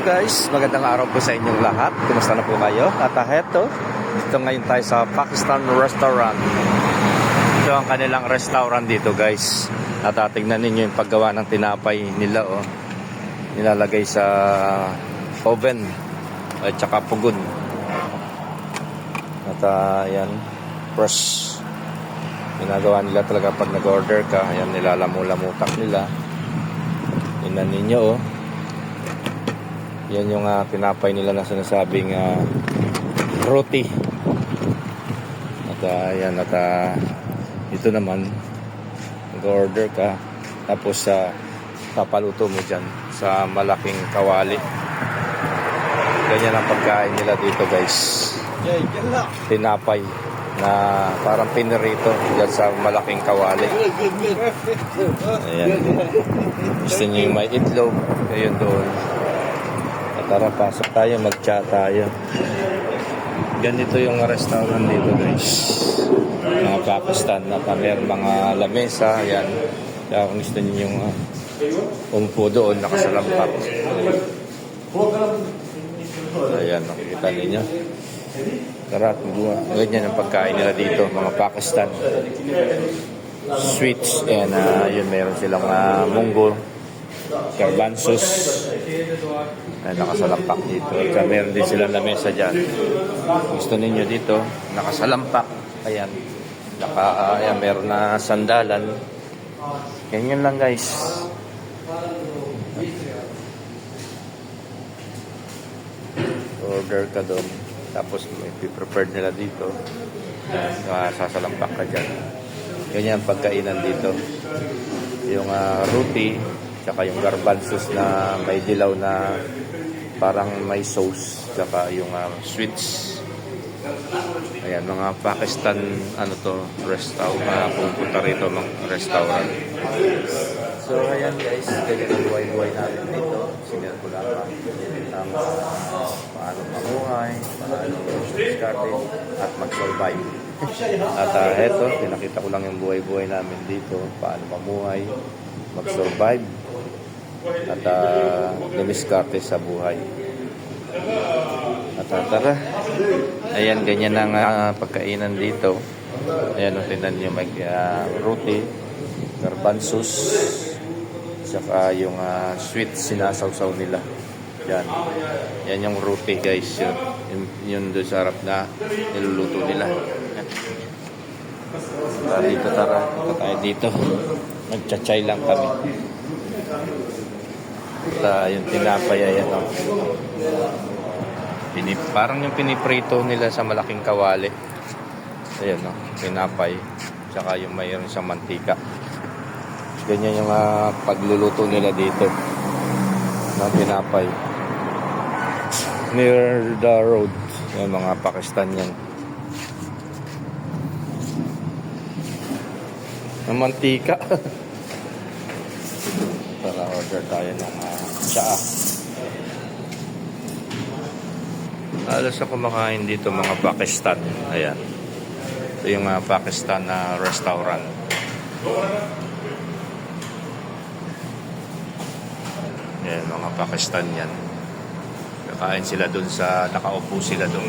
Guys, magandang araw po sa inyong lahat. Kumusta na po kayo? At ah, heto, dito ngayon tayo sa Pakistan Restaurant. Ito ang kanilang restaurant dito guys. At tignan ninyo yung paggawa ng tinapay nila oh. Nilalagay sa oven at saka pugon. At ah, yan, fresh. Ginagawa nila talaga pag nag-order ka. Ayan, nilalamu-lamutak nila. Tingnan ninyo oh. Yan yung ah, tinapay nila na sinasabing ah, roti. At ah, yan at ah, ito naman nag-order ka tapos sa papaluto mo dyan sa malaking kawali. Ganyan ang pagkain nila dito guys. Tinapay na parang pinirito dyan sa malaking kawali. Ayan. Gusto niyo yung may itlog. Ayun doon. Tara, pasok tayo, mag-chat tayo. Ganito yung restaurant dito guys. Mga Pakistan na meron mga lamesa. Ayan. Kaya kung gusto niyo yung uh, umpo doon, nakasalampak. Ayan, nakikita ninyo. Tara. Ganyan ang pagkain nila dito, mga Pakistan. Sweets and uh, yun, meron silang uh, munggo, garbanzos. Ay, nakasalampak dito. At meron din silang lamesa dyan. Gusto ninyo dito, nakasalampak. Ayan. Naka, ayan, meron na sandalan. Ganyan lang guys. Order ka doon. Tapos may prepared nila dito. Ah, sasalampak ka dyan. Ganyan ang pagkainan dito. Yung ah, roti, tsaka yung garbanzos na may dilaw na parang may sauce, tsaka yung ah, sweets. Ayan, mga Pakistan, ano to, restaurant, mga pupunta rito, mga restaurant. So, ayan guys, ganyan ang buhay-buhay natin dito. Sinir ko lang ang uh, paano mamuhay, paano diskarte, at mag-survive. At uh, eto, pinakita ko lang yung buhay-buhay namin dito, paano mamuhay, mag-survive, at uh, dumiskarte sa buhay. At uh, tara, ayan, ganyan ang uh, pagkainan dito. Ayan, o, tingnan nyo, may uh, roti, garbanzos, saka yung uh, sweet sinasawsaw nila. Yan. Yan yung roti guys. Yun, yun, yun doon sa harap na niluluto nila. Tara dito tara. Ito tayo dito. Nagchachay lang kami. At yung tinapay ayan o. Pinip, parang yung piniprito nila sa malaking kawali. Ayan o. Tinapay. Tsaka yung mayroon sa mantika. Ganyan yung uh, pagluluto nila dito ng tinapay. Near the road. Yung mga Pakistan yan. Ng mantika. Para order tayo ng uh, tsaa. Alas ako kumakain dito mga Pakistan. Ayan. Ito yung uh, Pakistan na restaurant. Yan, mga Pakistan yan. Kakain sila dun sa, nakaupo sila dun.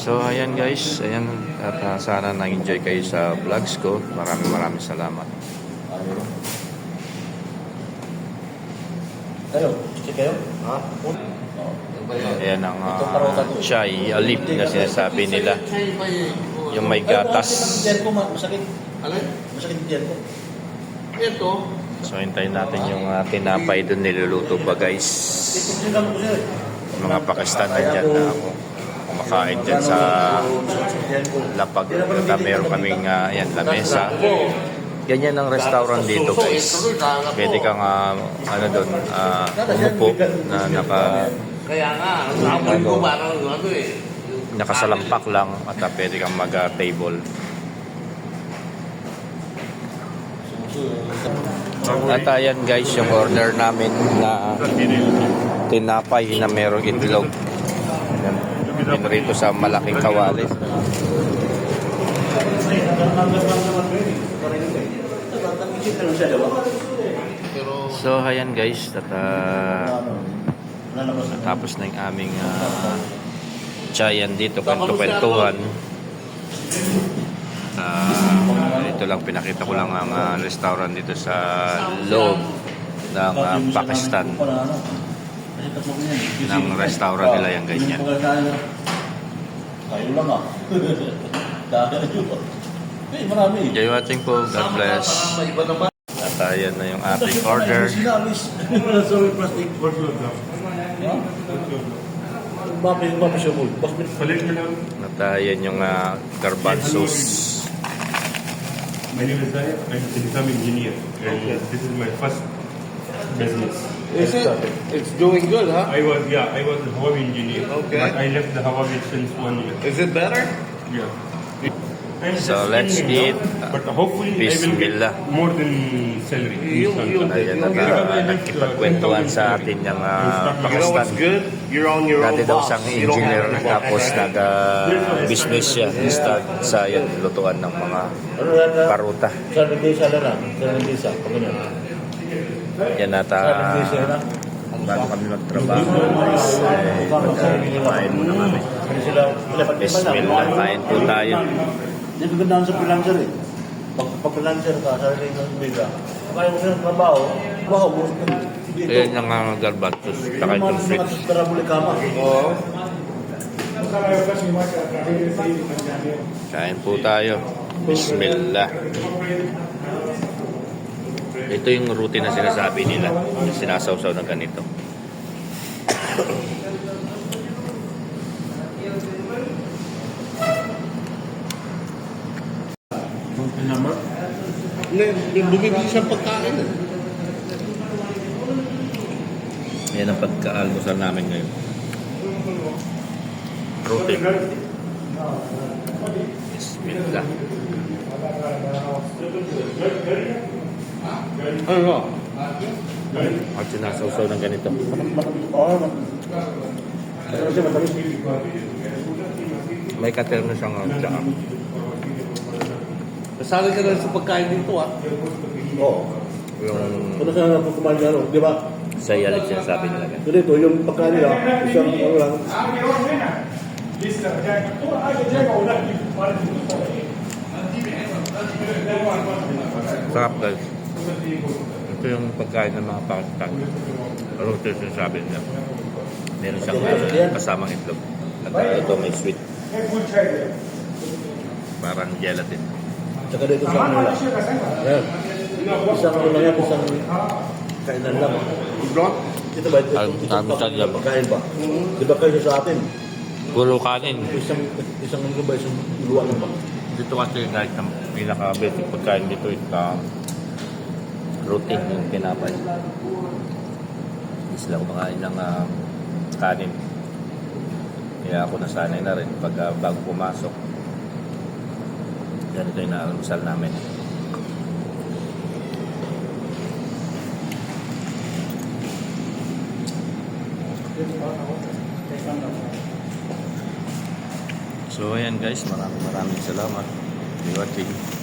So, ayan guys. Ayan. At uh, sana na-enjoy kayo sa vlogs ko. Maraming maraming salamat. Ano? Chichi kayo? Ha? Ayan ang uh, chai alip na sinasabi nila. Yung may gatas. Ito, So, hintayin natin yung uh, tinapay dun niluluto pa guys. Mga Pakistan na dyan na ako kumakain dyan sa lapag na meron kaming uh, yan, lamesa ganyan ang restaurant dito guys. Pwede kang uh, ano doon uh, umupo na naka, kaya nga, ang ko parang ano eh. nakasalampak lang at uh, pwede kang mag uh, table. At ayan guys yung order namin na tinapay na merong itlog yan pinrito sa malaking kawali So, ayan guys, at ah, lalabas na. Yung aming uh, chayan dito, kwento-kwentuhan. Ah, ito lang, pinakita ko lang ang ah, restaurant dito sa loob ng ah, Pakistan. Ng restaurant nila yung ganyan. Tayo lang ah. Dahil yun. Eh, marami. Enjoy watching po. God bless. At ayan na yung ating order. May plastic. Mo. Bas, At ayan yung uh, garbanzos. My name is Zahir. I'm a telecom engineer. And this is my first business. Is it? It's doing good, huh? I was, yeah, I was a Huawei engineer. Okay. But I left the Huawei since one year. Is it better? Yeah. I'm So, let's eat. now, But hopefully I will Bismillah. get more than salary. Yung- yung- Ayan at uh, nakipagkwentuhan sa atin yung uh, You know Pakistan. what's good? You're on your own Dati daw boss. siyang You don't engineer have to tapos nag-business siya start sa yan, lutuan ng mga Ano paruta. Sa Nandesa na lang. Sa Nandesa. Pag ganyan. Yan at Sa Nandesa uh, na. bago kami magtrabaho guys, eh, magkain muna kami. Hindi Bismillah, kain po tayo. Hindi ko sa freelancer eh. Pag, pag freelancer ka, sa rin ng bida, kaya mo ng trabaho, trabaho mo. Ayan yung uh, garbanzos, saka Yung itong mga sweet. mga kama. Oo. Kain po tayo. Bismillah. Ito yung routine na sinasabi nila. Yung sinasawsaw na ganito. Hindi, bumibili siyang pagkain. eh. Yan ang pagka-almusal namin ngayon. Routine. Bismillah. Ano? At sinasawsaw ng ganito. May kater na siyang uh, tsaka. Nasanay ka na sa pagkain dito, ah. Oo. Yung Ano sa kumain ano, di ba? sa yalik sinasabi nila ganito. So dito, yung pagkain nila, isang ano lang, Sarap guys. Ito yung pagkain ng mga Pakistan. Routine sinasabi nila. Meron siyang uh, kasamang itlog. At uh, ito may sweet. Parang gelatin. tsaka dito sa lang. Yan. Isang ano lang yan, isang kainan lang. Ito ba? Ito, ito, almusal lang. pagkain ba? Di ba kayo sa atin? Puro kanin. Isang, isang ano ba, isang luwa lang ba? Dito kasi guys, ang pinaka-basic pagkain dito is uh, routine yung tinapay. Hindi sila kumakain ng uh, kanin. Kaya ako nasanay na rin pag uh, bago pumasok. Ganito yung naalmusal namin. So ayan guys, maraming maraming salamat for watching.